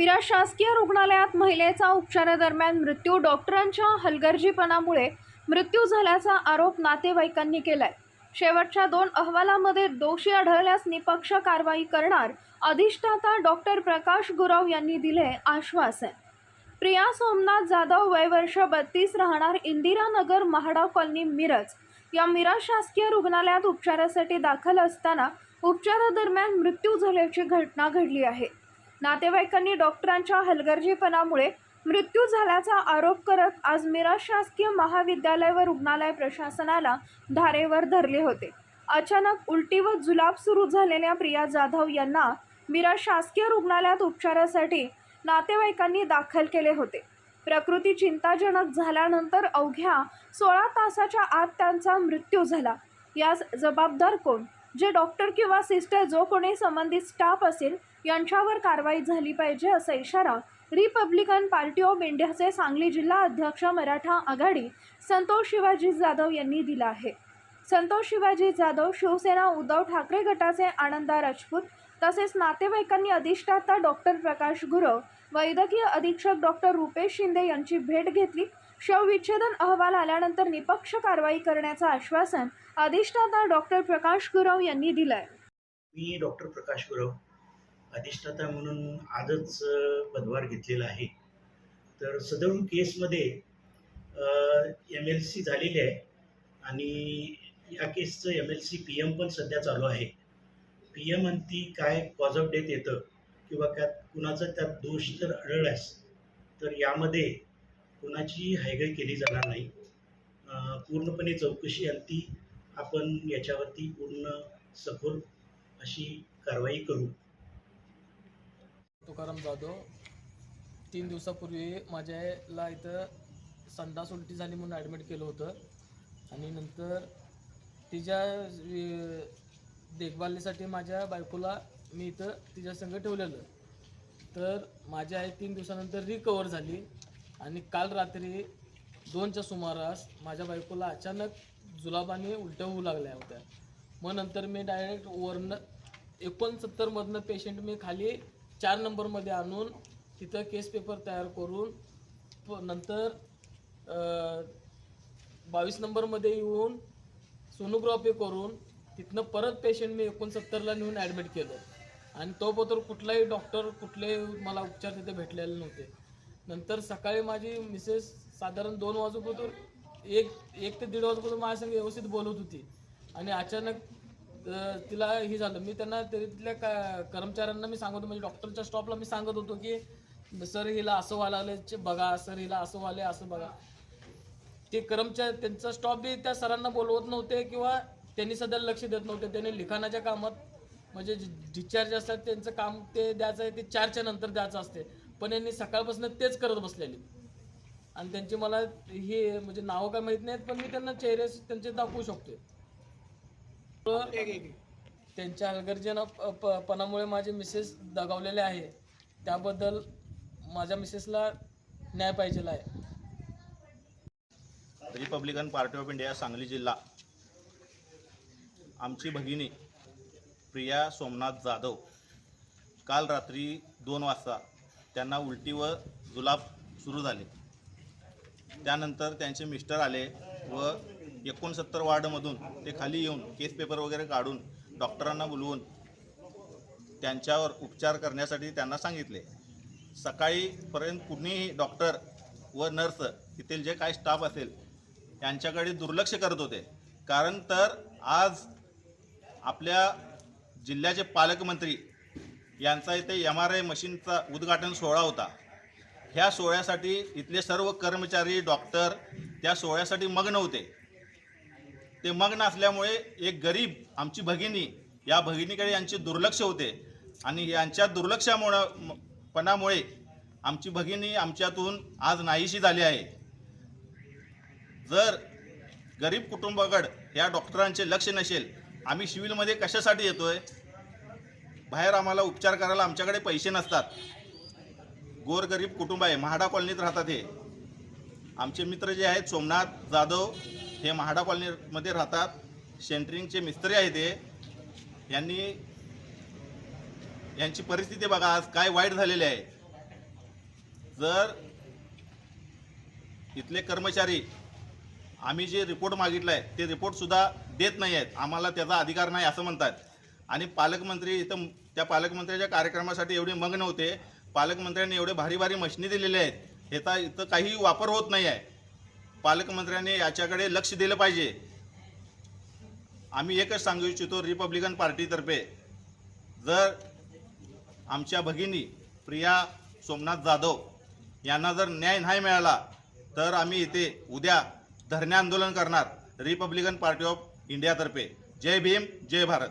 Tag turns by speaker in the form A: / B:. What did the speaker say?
A: मिरा शासकीय रुग्णालयात महिलेचा उपचारादरम्यान मृत्यू. डॉक्टरांच्या हलगर्जीपणामुळे मृत्यू झाल्याचा आरोप नातेवाईकांनी केलाय. शेवटच्या दोन अहवालामध्ये दोषी आढळल्यास निपक्ष कारवाई करणार अधिष्ठाता डॉक्टर प्रकाश गुरव यांनी दिले आश्वासन. प्रिया सोमनाथ जाधव वय वर्ष बत्तीस राहणार इंदिरानगर महाडा कॉलनी मिरज. या मिरज शासकीय रुग्णालयात उपचारासाठी दाखल असताना उपचारादरम्यान मृत्यू झाल्याची घटना घडली आहे. नातेवाईकांनी डॉक्टरांच्या हलगर्जीपणामुळे मृत्यू झाल्याचा आरोप करत आज मिरा शासकीय महाविद्यालय व रुग्णालय प्रशासनाला धारेवर धरले होते. अचानक उलटी व जुलाब सुरू झालेल्या प्रिया जाधव यांना मिरा शासकीय रुग्णालयात उपचारासाठी नातेवाईकांनी दाखल केले होते. प्रकृती चिंताजनक झाल्यानंतर अवघ्या सोळा तासाच्या आत त्यांचा मृत्यू झाला. यास जबाबदार कोण? जे डॉक्टर किंवा सिस्टर जो कोणी संबंधित स्टाफ असेल यांच्यावर कारवाई झाली पाहिजे असा इशारा रिपब्लिकन पार्टी ऑफ इंडियाचे सांगली जिल्हा अध्यक्ष मराठा आघाडी संतोष शिवाजी जाधव यांनी दिला आहे. संतोष शिवाजी जाधव शिवसेना उद्धव ठाकरे गटाचे आनंदा राजपूत तसेच नातेवाईकांनी अधिष्ठाता डॉक्टर प्रकाश गुरव वैद्यकीय अधीक्षक डॉक्टर रुपेश शिंदे यांची भेट घेतली. शवविच्छेदन अहवाल आल्यानंतर निपक्ष कारवाई करण्याचं आश्वासन अधिष्ठाता डॉक्टर प्रकाश गुरव यांनी दिलंय.
B: मी डॉक्टर प्रकाश गुरव अधिष्ठाता म्हणून आजच पदभार घेतलेला आहे. तर सदर केसमध्ये एम एल सी झालेली आहे आणि या केसचं M L C P M पण सध्या चालू आहे. पी एम अंती काय कॉज ऑफ डेथ येतं किंवा त्यात कुणाचा त्यात दोष जर आढळल्यास तर यामध्ये कोणाची हायगाई केली जाणार नाही. पूर्णपणे चौकशी अंती आपण याच्यावरती पूर्ण सखोल अशी कारवाई करू.
C: तुकाराम जाधव तीन दिवसापूर्वी माझ्याला इथं संडास उलटी झाली म्हणून ॲडमिट केलं होतं. आणि नंतर तिच्या देखभालीसाठी माझ्या बायकोला मी इथं तिच्या संग ठेवलेलं. तर माझी आई तीन दिवसानंतर रिकवर झाली. आणि काल रात्री दोनच्या सुमारास माझ्या बायकोला अचानक जुलाबाने उलट्या होऊ लागल्या होत्या. मग नंतर मी डायरेक्ट वरनं एकोणसत्तरमधनं पेशंट मी खाली चार नंबरमध्ये आणून तिथं केस पेपर तयार करून प- नंतर बावीस नंबरमध्ये येऊन सोनोग्राफी करून तिथनं परत पेशंट मी एकोणसत्तरला नेऊन ॲडमिट केलं. आणि तोपर्यंत कुठलाही डॉक्टर कुठलेही मला उपचार तिथे भेटलेले नव्हते. नंतर सकाळी माझी मिसेस साधारण दोन वाजूपर्यंत एक एक ते दीड वाजूपर्यंत माझ्यासंग व्यवस्थित बोलत होती. आणि अचानक तिला हे झालं. मी त्यांना ते- तिथल्या का कर्मचाऱ्यांना मी सांगत होतो म्हणजे डॉक्टरच्या स्टॉपला मी सांगत होतो की सर हिला असं व्हायला लागले बघा सर हिला असं व्हायला असं बघा. ते कर्मचारी त्यांचा स्टॉप बी त्या सरांना बोलवत नव्हते किंवा त्यांनी सध्या लक्ष देत नव्हते. त्यांनी लिखाणाच्या कामात म्हणजे डिस्चार्ज असतात त्यांचं काम ते द्यायचं आहे ते चारच्या नंतर द्यायचं असते. पण यांनी सकाळपासून तेच करत बसलेले. आणि त्यांची मला हे म्हणजे नावं काय माहीत नाहीत पण मी त्यांना चेहरे त्यांचे दाखवू शकतो त्यांच्या हलगर्जीनं पणामुळे माझे मिसेस दगावलेले आहे. त्याबद्दल माझ्या मिसेसला न्याय पाहिजे आहे.
D: Republican Party of India Sangli जिल्हा. आमची भगिनी प्रिया सोमनाथ जाधव काल रात्री दोन वाजता त्यांना उलटी व जुलाब सुरू झाले. त्यानंतर त्यांचे मिस्टर आले व एकोणसत्तर वार्डमधून ते खाली येऊन केस पेपर वगैरे काढून डॉक्टरांना बोलवून त्यांच्यावर उपचार करण्यासाठी त्यांना सांगितले. सकाळीपर्यंत कुणीही डॉक्टर व नर्स तिथील जे काही स्टाफ असेल यांच्याकडे दुर्लक्ष करत होते. कारण तर आज आपल्या जिल्ह्याचे पालकमंत्री यांचा इथे एम आर आय मशीनचा उद्घाटन सोहळा होता. ह्या सोहळ्यासाठी इथले सर्व कर्मचारी डॉक्टर त्या सोहळ्यासाठी मग्न होते. ते मग्न असल्यामुळे एक गरीब आमची भगिनी या भगिनीकडे यांचे दुर्लक्ष होते. आणि यांच्या दुर्लक्षामुळं पणामुळे आमची भगिनी आमच्यातून आज नाहीशी झाली आहे. जर गरीब कुटुंबाकड या डॉक्टरांचे लक्ष नसेल आम्ही सिव्हिलमध्ये कशासाठी येतो आहे बाहेर आम्हाला उपचार करायला आमच्याकडे पैसे नसतात. गोरगरीब कुटुंब आहे महाडा कॉलनीत राहतात हे. आमचे मित्र जे आहेत सोमनाथ जाधव हे महाडा कॉलनीमध्ये राहतात. सेंटरिंगचे मिस्त्री आहेत ते यांनी यांची परिस्थिती बघा आज काय वाईट झालेली आहे. जर इथले कर्मचारी आम्ही जे रिपोर्ट मागितला आहे ते रिपोर्टसुद्धा देत नाही आहेत आम्हाला त्याचा अधिकार नाही असं म्हणतात. आणि पालकमंत्री इथं त्या पालकमंत्र्याच्या कार्यक्रमासाठी एवढे मग्न होते पालकमंत्र्यांनी एवढे भारी भारी मशिनी दिलेल्या आहेत. ह्याचा इथं काही वापर होत नाही आहे. पालकमंत्र्यांनी याच्याकडे लक्ष दिलं पाहिजे. आम्ही एकच सांगू इच्छितो रिपब्लिकन पार्टीतर्फे जर आमच्या भगिनी प्रिया सोमनाथ जाधव यांना जर न्याय नाही मिळाला तर आम्ही इथे उद्या धरणे आंदोलन करणार रिपब्लिकन पार्टी ऑफ इंडियातर्फे. जय भीम जय भारत.